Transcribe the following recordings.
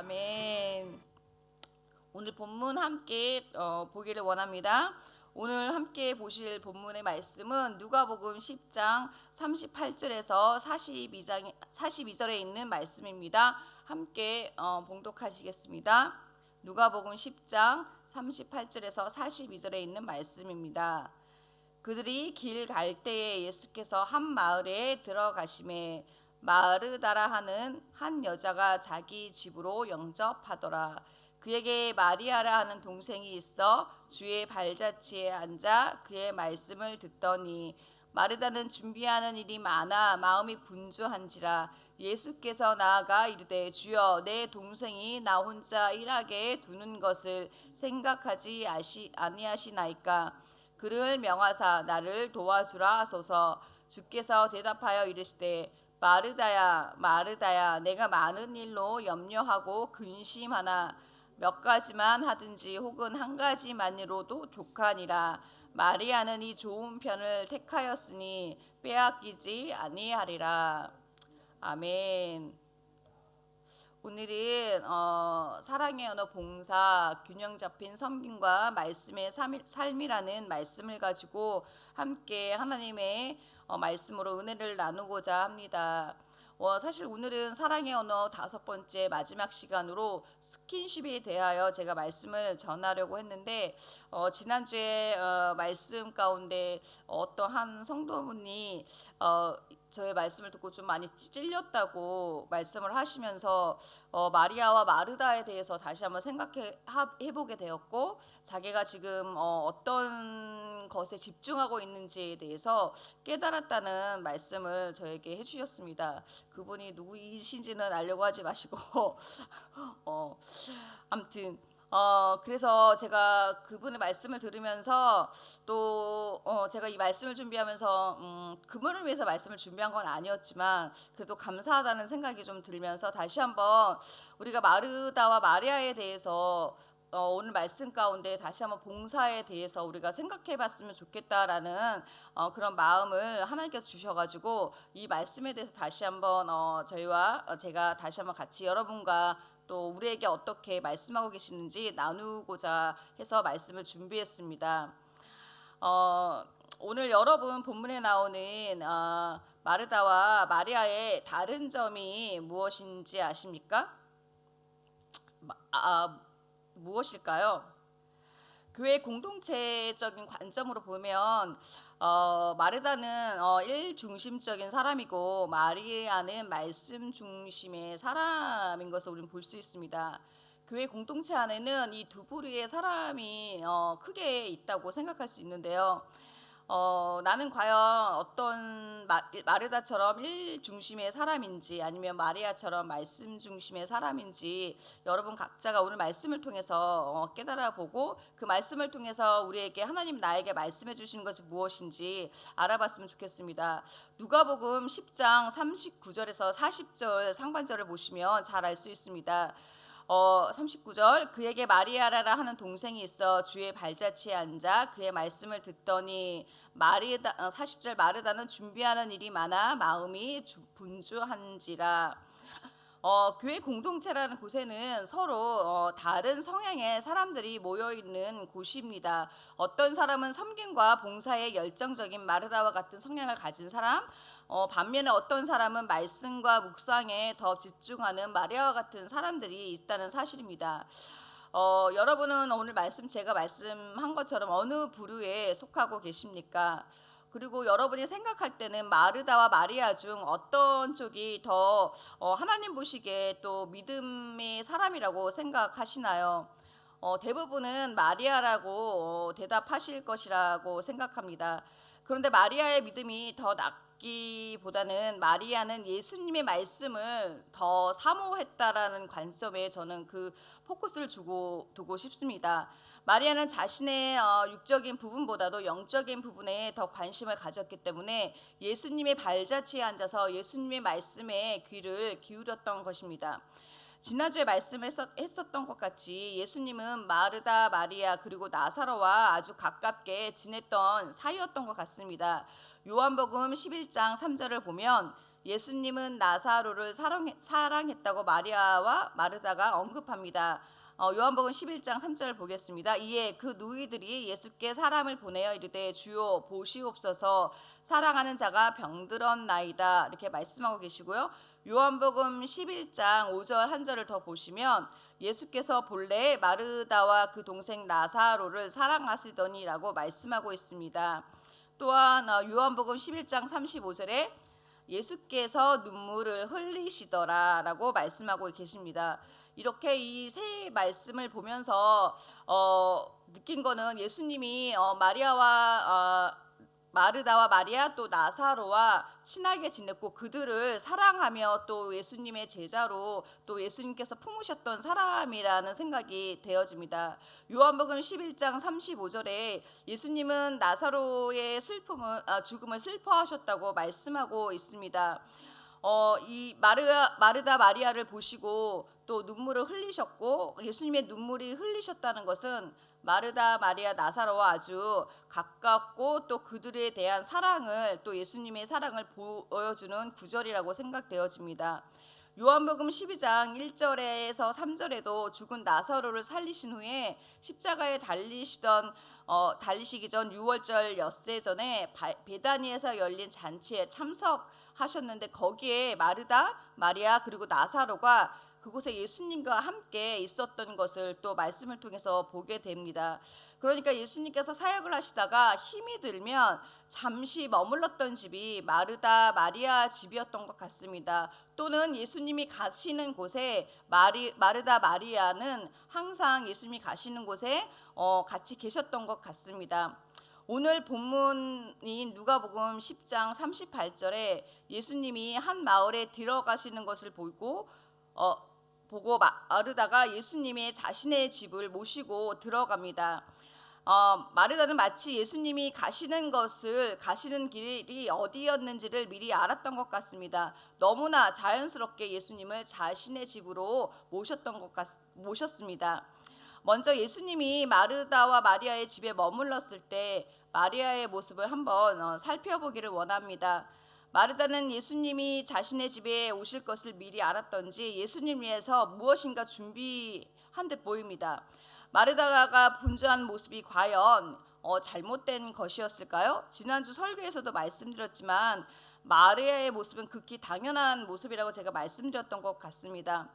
아멘. 오늘 본문 함께 어, 보기를 원합니다. 오늘 함께 보실 본문의 말씀은 누가복음 10장 38절에서 42장 42절에 있는 말씀입니다. 함께 어, 봉독하시겠습니다. 누가복음 10장 38절에서 42절에 있는 말씀입니다. 그들이 길 갈 때에 예수께서 한 마을에 들어가심에 마르다라 하는 한 여자가 자기 집으로 영접하더라. 그에게 마리아라 하는 동생이 있어 주의 발자취에 앉아 그의 말씀을 듣더니 마르다는 준비하는 일이 많아 마음이 분주한지라 예수께서 나아가 이르되 주여 내 동생이 나 혼자 일하게 두는 것을 생각하지 아시 아니하시나이까 그를 명하사 나를 도와주라 하소서 주께서 대답하여 이르시되 마르다야 마르다야 내가 많은 일로 염려하고 근심하나 몇 가지만 하든지 혹은 한 가지만으로도 족하니라 마리아는 이 좋은 편을 택하였으니 빼앗기지 아니하리라 아멘. 오늘은 어, 사랑의 언어 봉사 균형 잡힌 섬김과 말씀의 삶이- 삶이라는 말씀을 가지고 함께 하나님의 어, 말씀으로 은혜를 나누고자 합니다. 어, 사실 오늘은 사랑의 언어 다섯 번째 마지막 시간으로 스킨십에 대하여 제가 말씀을 전하려고 했는데 어, 지난주에 어, 말씀 가운데 어떠한 성도분이 어, 저의 말씀을 듣고 좀 많이 찔렸다고 말씀을 하시면서 어, 마리아와 마르다에 대해서 다시 한번 생각해 하- 해보게 되었고 자기가 지금 어, 어떤 것에 집중하고 있는지에 대해서 깨달았다는 말씀을 저에게 해주셨습니다. 그분이 누구이신지는 알려고 하지 마시고 어, 아무튼 어 그래서 제가 그분의 말씀을 들으면서 또 어, 제가 이 말씀을 준비하면서 음, 그분을 위해서 말씀을 준비한 건 아니었지만 그래도 감사하다는 생각이 좀 들면서 다시 한번 우리가 마르다와 마리아에 대해서 어, 오늘 말씀 가운데 다시 한번 봉사에 대해서 우리가 생각해봤으면 좋겠다라는 어, 그런 마음을 하나님께서 주셔가지고 이 말씀에 대해서 다시 한번 어, 저희와 어, 제가 다시 한번 같이 여러분과 또 우리에게 어떻게 말씀하고 계시는지 나누고자 해서 말씀을 준비했습니다. 어, 오늘 여러분 본문에 나오는 어, 마르다와 마리아의 다른 점이 무엇인지 아십니까? 마- 아, 무엇일까요? 교회 공동체적인 관점으로 보면 어, 마르다는 어, 일중심적인 사람이고 마리아는 말씀 중심의 사람인 것을 우리는 볼 수 있습니다. 교회 공동체 안에는 이 두 부류의 사람이 어, 크게 있다고 생각할 수 있는데요. 어, 나는 과연 어떤 마, 마르다처럼 일 중심의 사람인지 아니면 마리아처럼 말씀 중심의 사람인지 여러분 각자가 오늘 말씀을 통해서 어, 깨달아 보고 그 말씀을 통해서 우리에게 하나님 나에게 말씀해 주시는 것이 무엇인지 알아봤으면 좋겠습니다. 누가복음 10장 39절에서 40절 상반절을 보시면 잘 알 수 있습니다. 어, 39절 그에게 마리아라라 하는 동생이 있어 주의 발자취에 앉아 그의 말씀을 듣더니 마리다 어, 40절 마르다는 준비하는 일이 많아 마음이 주- 분주한지라 어, 교회 공동체라는 곳에는 서로 어, 다른 성향의 사람들이 모여 있는 곳입니다. 어떤 사람은 섬김과 봉사에 열정적인 마르다와 같은 성향을 가진 사람, 어, 반면에 어떤 사람은 말씀과 묵상에 더 집중하는 마리아와 같은 사람들이 있다는 사실입니다. 어, 여러분은 오늘 말씀 제가 말씀한 것처럼 어느 부류에 속하고 계십니까? 그리고 여러분이 생각할 때는 마르다와 마리아 중 어떤 쪽이 더 어, 하나님 보시기에 또 믿음의 사람이라고 생각하시나요? 어, 대부분은 마리아라고 어, 대답하실 것이라고 생각합니다. 그런데 마리아의 믿음이 더 낫기보다는 마리아는 예수님의 말씀을 더 사모했다라는 관점에 저는 그 포커스를 주고 두고 싶습니다. 마리아는 자신의 어, 육적인 부분보다도 영적인 부분에 더 관심을 가졌기 때문에 예수님의 발자취에 앉아서 예수님의 말씀에 귀를 기울였던 것입니다. 지난주에 말씀했었던 것 같이 예수님은 마르다, 마리아 그리고 나사로와 아주 가깝게 지냈던 사이였던 것 같습니다. 요한복음 11장 3절을 보면 예수님은 나사로를 사랑, 사랑 했다고 마리아와 마르다가 언급합니다. 어, 요한복음 11장 3절 보겠습니다. 이에 그 누이들이 예수께 사람을 보내어 이르되 주여 보시옵소서 사랑하는 자가 병들었나이다 이렇게 말씀하고 계시고요. 요한복음 11장 5절 한 절을 더 보시면 예수께서 본래 마르다와 그 동생 나사로를 사랑하시더니라고 말씀하고 있습니다. 또한 어, 요한복음 11장 35절에 예수께서 눈물을 흘리시더라라고 말씀하고 계십니다. 이렇게 이 세 말씀을 보면서 어, 느낀 거는 예수님이 어, 마리아와 어, 마르다와 마리아 또 나사로와 친하게 지냈고 그들을 사랑하며 또 예수님의 제자로 또 예수님께서 품으셨던 사람이라는 생각이 되어집니다. 요한복음 11장 35절에 예수님은 나사로의 슬픔을 아, 죽음을 슬퍼하셨다고 말씀하고 있습니다. 어, 이 마르아, 마르다 마리아를 보시고 또 눈물을 흘리셨고 예수님의 눈물이 흘리셨다는 것은 마르다 마리아 나사로와 아주 가깝고 또 그들에 대한 사랑을 또 예수님의 사랑을 보여주는 구절이라고 생각되어집니다. 요한복음 12장 1절에서 3절에도 죽은 나사로를 살리신 후에 십자가에 달리시던 어, 달리시기 전 6월절 엿새 전에 바, 베다니에서 열린 잔치에 참석하셨는데 거기에 마르다, 마리아 그리고 나사로가 그곳에 예수님과 함께 있었던 것을 또 말씀을 통해서 보게 됩니다. 그러니까 예수님께서 사역을 하시다가 힘이 들면 잠시 머물렀던 집이 마르다 마리아 집이었던 것 같습니다. 또는 예수님이 가시는 곳에 마리, 마르다 마리아는 항상 예수님이 가시는 곳에 어, 같이 계셨던 것 같습니다. 오늘 본문인 누가복음 10장 38절에 예수님이 한 마을에 들어가시는 것을 보고 어, 보고 마르다가 예수님의 자신의 집을 모시고 들어갑니다. 어, 마르다는 마치 예수님이 가시는 것을 가시는 길이 어디였는지를 미리 알았던 것 같습니다. 너무나 자연스럽게 예수님을 자신의 집으로 모셨던 것 같, 모셨습니다. 먼저 예수님이 마르다와 마리아의 집에 머물렀을 때 마리아의 모습을 한번 어, 살펴보기를 원합니다. 마르다는 예수님이 자신의 집에 오실 것을 미리 알았던지 예수님 위해서 무엇인가 준비한 듯 보입니다. 마르다가 분주한 모습이 과연 어, 잘못된 것이었을까요? 지난주 설교에서도 말씀드렸지만 마리아의 모습은 극히 당연한 모습이라고 제가 말씀드렸던 것 같습니다.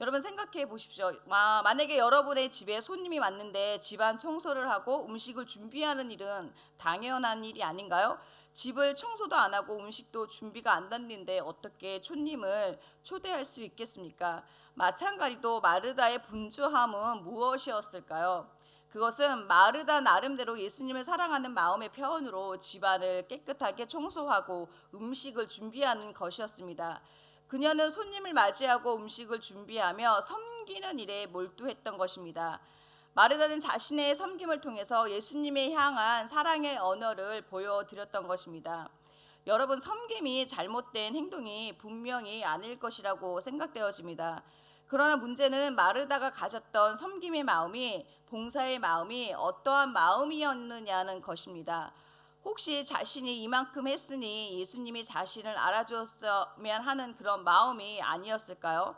여러분 생각해 보십시오. 아, 만약에 여러분의 집에 손님이 왔는데 집안 청소를 하고 음식을 준비하는 일은 당연한 일이 아닌가요? 집을 청소도 안 하고 음식도 준비가 안 됐는데 어떻게 손님을 초대할 수 있겠습니까? 마찬가지로 마르다의 분주함은 무엇이었을까요? 그것은 마르다 나름대로 예수님을 사랑하는 마음의 표현으로 집안을 깨끗하게 청소하고 음식을 준비하는 것이었습니다. 그녀는 손님을 맞이하고 음식을 준비하며 섬기는 일에 몰두했던 것입니다. 마르다는 자신의 섬김을 통해서 예수님의 향한 사랑의 언어를 보여드렸던 것입니다. 여러분 섬김이 잘못된 행동이 분명히 아닐 것이라고 생각되어집니다. 그러나 문제는 마르다가 가졌던 섬김의 마음이 봉사의 마음이 어떠한 마음이었느냐는 것입니다. 혹시 자신이 이만큼 했으니 예수님이 자신을 알아주었으면 하는 그런 마음이 아니었을까요?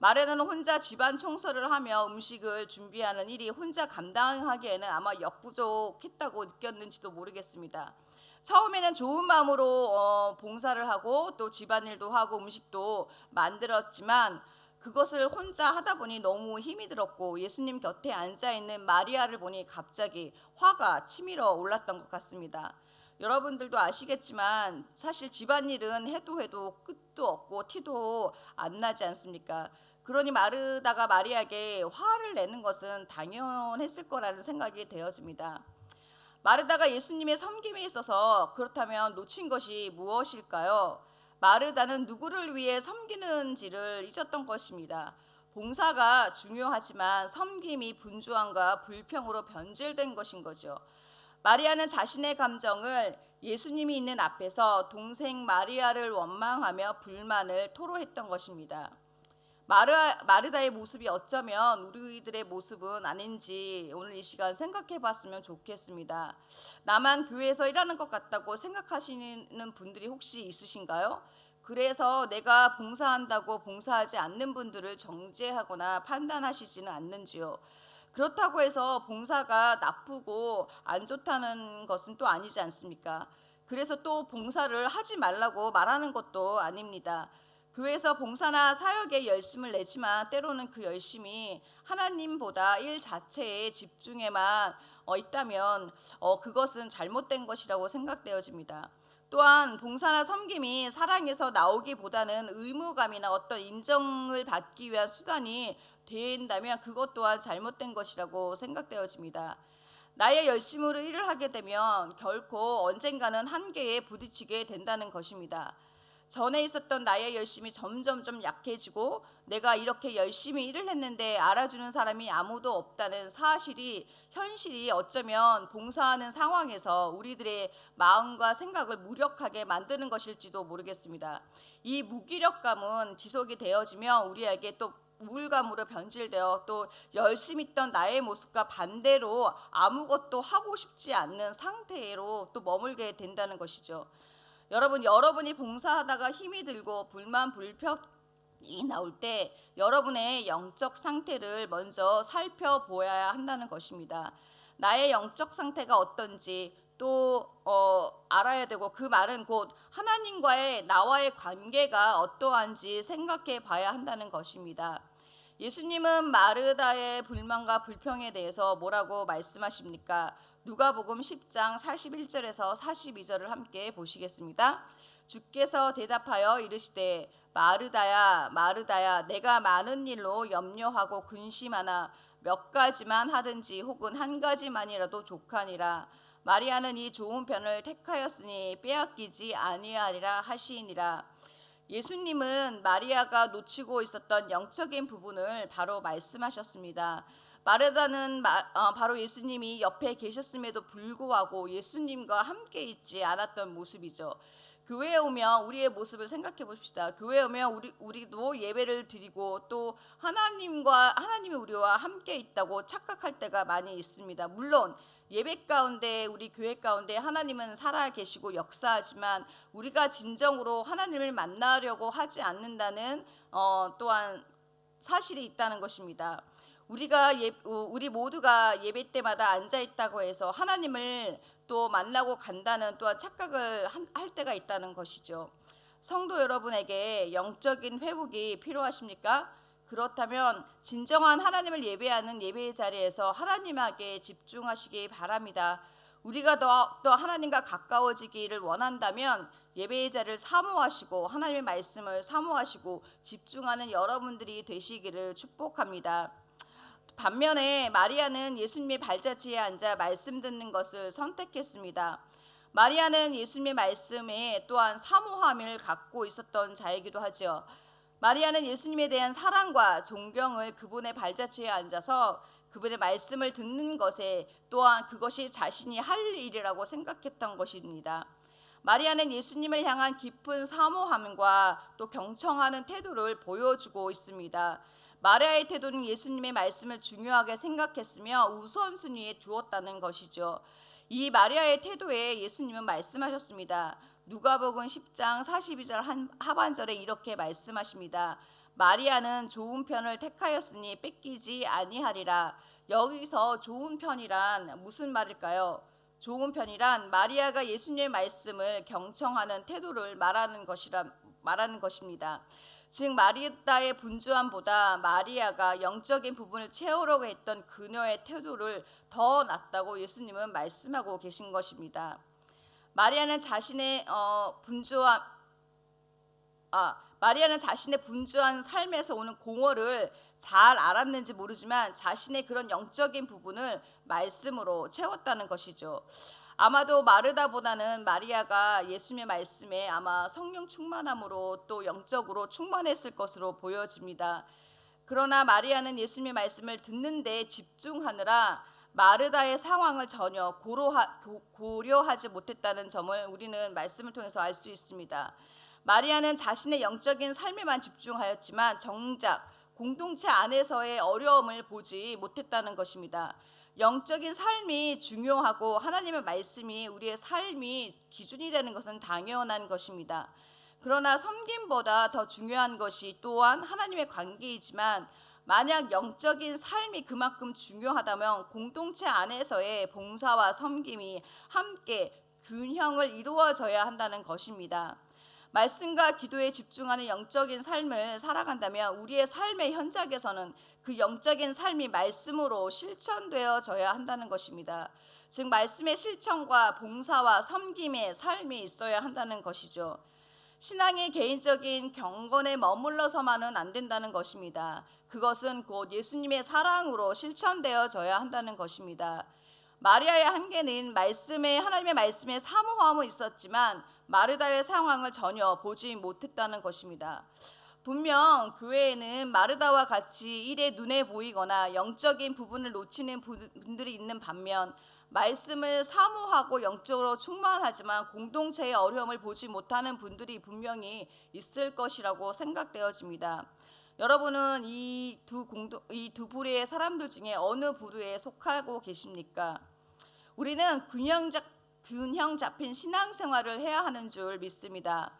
마레나는 혼자 집안 청소를 하며 음식을 준비하는 일이 혼자 감당하기에는 아마 역부족했다고 느꼈는지도 모르겠습니다. 처음에는 좋은 마음으로 어, 봉사를 하고 또 집안일도 하고 음식도 만들었지만 그것을 혼자 하다 보니 너무 힘이 들었고 예수님 곁에 앉아 있는 마리아를 보니 갑자기 화가 치밀어 올랐던 것 같습니다. 여러분들도 아시겠지만 사실 집안일은 해도 해도 끝도 없고 티도 안 나지 않습니까? 그러니 마르다가 마리아에게 화를 내는 것은 당연했을 거라는 생각이 되어집니다. 마르다가 예수님의 섬김에 있어서 그렇다면 놓친 것이 무엇일까요? 마르다는 누구를 위해 섬기는지를 잊었던 것입니다. 봉사가 중요하지만 섬김이 분주함과 불평으로 변질된 것인 거죠. 마리아는 자신의 감정을 예수님이 있는 앞에서 동생 마리아를 원망하며 불만을 토로했던 것입니다. 마르, 마르다의 모습이 어쩌면 우리들의 모습은 아닌지 오늘 이 시간 생각해 봤으면 좋겠습니다. 나만 교회에서 일하는 것 같다고 생각하시는 분들이 혹시 있으신가요? 그래서 내가 봉사한다고 봉사하지 않는 분들을 정죄하거나 판단하시지는 않는지요. 그렇다고 해서 봉사가 나쁘고 안 좋다는 것은 또 아니지 않습니까? 그래서 또 봉사를 하지 말라고 말하는 것도 아닙니다. 교회에서 봉사나 사역에 열심을 내지만 때로는 그 열심이 하나님보다 일 자체에 집중에만 어, 있다면 어, 그것은 잘못된 것이라고 생각되어집니다. 또한 봉사나 섬김이 사랑에서 나오기보다는 의무감이나 어떤 인정을 받기 위한 수단이 된다면 그것 또한 잘못된 것이라고 생각되어집니다. 나의 열심으로 일을 하게 되면 결코 언젠가는 한계에 부딪히게 된다는 것입니다. 전에 있었던 나의 열심이 점점 좀 약해지고 내가 이렇게 열심히 일을 했는데 알아주는 사람이 아무도 없다는 사실이 현실이 어쩌면 봉사하는 상황에서 우리들의 마음과 생각을 무력하게 만드는 것일지도 모르겠습니다. 이 무기력감은 지속이 되어지며 우리에게 또 우울감으로 변질되어 또 열심히 있던 나의 모습과 반대로 아무것도 하고 싶지 않는 상태로 또 머물게 된다는 것이죠. 여러분 여러분이 봉사하다가 힘이 들고 불만 불평이 나올 때 여러분의 영적 상태를 먼저 살펴보아야 한다는 것입니다. 나의 영적 상태가 어떤지 또 어, 알아야 되고 그 말은 곧 하나님과의 나와의 관계가 어떠한지 생각해 봐야 한다는 것입니다. 예수님은 마르다의 불만과 불평에 대해서 뭐라고 말씀하십니까? 누가복음 10장 41절에서 42절을 함께 보시겠습니다. 주께서 대답하여 이르시되 마르다야 마르다야 내가 많은 일로 염려하고 근심하나 몇 가지만 하든지 혹은 한 가지만이라도 족하니라 마리아는 이 좋은 편을 택하였으니 빼앗기지 아니하리라 하시니라 예수님은 마리아가 놓치고 있었던 영적인 부분을 바로 말씀하셨습니다. 마르다는 마, 어, 바로 예수님이 옆에 계셨음에도 불구하고 예수님과 함께 있지 않았던 모습이죠. 교회에 오면 우리의 모습을 생각해 봅시다. 교회에 오면 우리 우리도 예배를 드리고 또 하나님과 하나님이 우리와 함께 있다고 착각할 때가 많이 있습니다. 물론 예배 가운데 우리 교회 가운데 하나님은 살아 계시고 역사하지만 우리가 진정으로 하나님을 만나려고 하지 않는다는 어, 또한 사실이 있다는 것입니다. 우리가 예, 어, 우리 모두가 예배 때마다 앉아 있다고 해서 하나님을 또 만나고 간다는 또한 착각을 할 때가 있다는 것이죠. 성도 여러분에게 영적인 회복이 필요하십니까? 그렇다면 진정한 하나님을 예배하는 예배의 자리에서 하나님에게 집중하시기 바랍니다. 우리가 더, 더 하나님과 가까워지기를 원한다면 예배의 자리를 사모하시고 하나님의 말씀을 사모하시고 집중하는 여러분들이 되시기를 축복합니다. 반면에 마리아는 예수님의 발자취에 앉아 말씀 듣는 것을 선택했습니다. 마리아는 예수님의 말씀에 또한 사모함을 갖고 있었던 자이기도 하죠. 마리아는 예수님에 대한 사랑과 존경을 그분의 발자취에 앉아서 그분의 말씀을 듣는 것에 또한 그것이 자신이 할 일이라고 생각했던 것입니다. 마리아는 예수님을 향한 깊은 사모함과 또 경청하는 태도를 보여주고 있습니다. 마리아의 태도는 예수님의 말씀을 중요하게 생각했으며 우선순위에 두었다는 것이죠. 이 마리아의 태도에 예수님은 말씀하셨습니다. 누가복음 10장 42절 하반절에 이렇게 말씀하십니다. 마리아는 좋은 편을 택하였으니 뺏기지 아니하리라. 여기서 좋은 편이란 무슨 말일까요? 좋은 편이란 마리아가 예수님의 말씀을 경청하는 태도를 말하는 것이라 말하는 것입니다. 즉 마리다의 분주함보다 마리아가 영적인 부분을 채우려고 했던 그녀의 태도를 더 낫다고 예수님은 말씀하고 계신 것입니다. 마리아는 자신의 어, 분주함 아 마리아는 자신의 분주한 삶에서 오는 공허를 잘 알았는지 모르지만 자신의 그런 영적인 부분을 말씀으로 채웠다는 것이죠. 아마도 마르다보다는 마리아가 예수님의 말씀에 아마 성령 충만함으로 또 영적으로 충만했을 것으로 보여집니다. 그러나 마리아는 예수님의 말씀을 듣는데 집중하느라 마르다의 상황을 전혀 고려하, 고려하지 못했다는 점을 우리는 말씀을 통해서 알 수 있습니다. 마리아는 자신의 영적인 삶에만 집중하였지만 정작 공동체 안에서의 어려움을 보지 못했다는 것입니다. 영적인 삶이 중요하고 하나님의 말씀이 우리의 삶이 기준이 되는 것은 당연한 것입니다. 그러나 섬김보다 더 중요한 것이 또한 하나님의 관계이지만 만약 영적인 삶이 그만큼 중요하다면 공동체 안에서의 봉사와 섬김이 함께 균형을 이루어져야 한다는 것입니다. 말씀과 기도에 집중하는 영적인 삶을 살아간다면 우리의 삶의 현장에서는 그 영적인 삶이 말씀으로 실천되어져야 한다는 것입니다. 즉 말씀의 실천과 봉사와 섬김의 삶이 있어야 한다는 것이죠. 신앙의 개인적인 경건에 머물러서만은 안 된다는 것입니다. 그것은 곧 예수님의 사랑으로 실천되어져야 한다는 것입니다. 마리아의 한계는 말씀에 하나님의 말씀에 사모함은 있었지만 마르다의 상황을 전혀 보지 못했다는 것입니다. 분명 교회에는 마르다와 같이 일에 눈에 보이거나 영적인 부분을 놓치는 분들이 있는 반면 말씀을 사모하고 영적으로 충만하지만 공동체의 어려움을 보지 못하는 분들이 분명히 있을 것이라고 생각되어집니다. 여러분은 이 두 공동 이 두 부류의 사람들 중에 어느 부류에 속하고 계십니까? 우리는 균형 잡 균형 잡힌 신앙생활을 해야 하는 줄 믿습니다.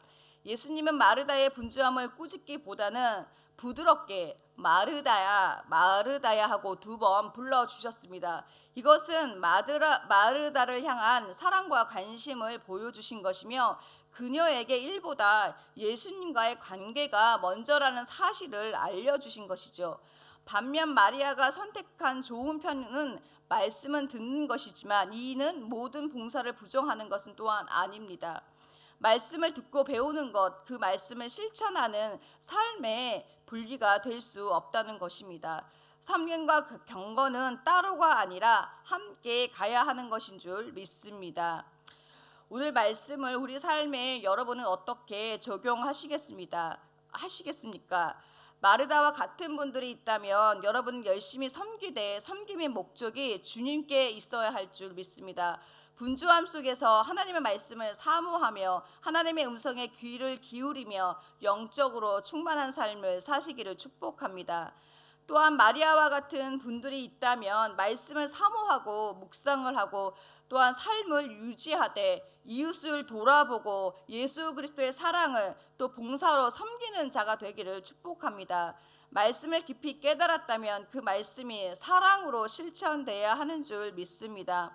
예수님은 마르다의 분주함을 꾸짖기보다는 부드럽게 마르다야 마르다야 하고 두 번 불러 주셨습니다. 이것은 마드라, 마르다를 향한 사랑과 관심을 보여주신 것이며 그녀에게 일보다 예수님과의 관계가 먼저라는 사실을 알려주신 것이죠. 반면 마리아가 선택한 좋은 편은 말씀은 듣는 것이지만 이는 모든 봉사를 부정하는 것은 또한 아닙니다. 말씀을 듣고 배우는 것, 그 말씀을 실천하는 삶의 분리가 될 수 없다는 것입니다. 삼경과 그 경건은 따로가 아니라 함께 가야 하는 것인 줄 믿습니다. 오늘 말씀을 우리 삶에 여러분은 어떻게 적용하시겠습니다. 하시겠습니까? 마르다와 같은 분들이 있다면 여러분은 열심히 섬기되 섬김의 목적이 주님께 있어야 할 줄 믿습니다. 분주함 속에서 하나님의 말씀을 사모하며 하나님의 음성에 귀를 기울이며 영적으로 충만한 삶을 사시기를 축복합니다. 또한 마리아와 같은 분들이 있다면 말씀을 사모하고 묵상을 하고 또한 삶을 유지하되 이웃을 돌아보고 예수 그리스도의 사랑을 또 봉사로 섬기는 자가 되기를 축복합니다. 말씀을 깊이 깨달았다면 그 말씀이 사랑으로 실천돼야 하는 줄 믿습니다.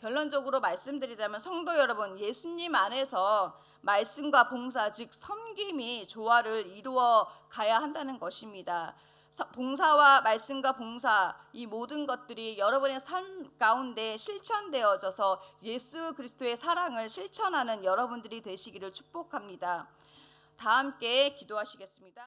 결론적으로 말씀드리자면 성도 여러분, 예수님 안에서 말씀과 봉사 즉 섬김이 조화를 이루어 가야 한다는 것입니다. 봉사와 말씀과 봉사 이 모든 것들이 여러분의 삶 가운데 실천되어져서 예수 그리스도의 사랑을 실천하는 여러분들이 되시기를 축복합니다. 다 함께 기도하시겠습니다.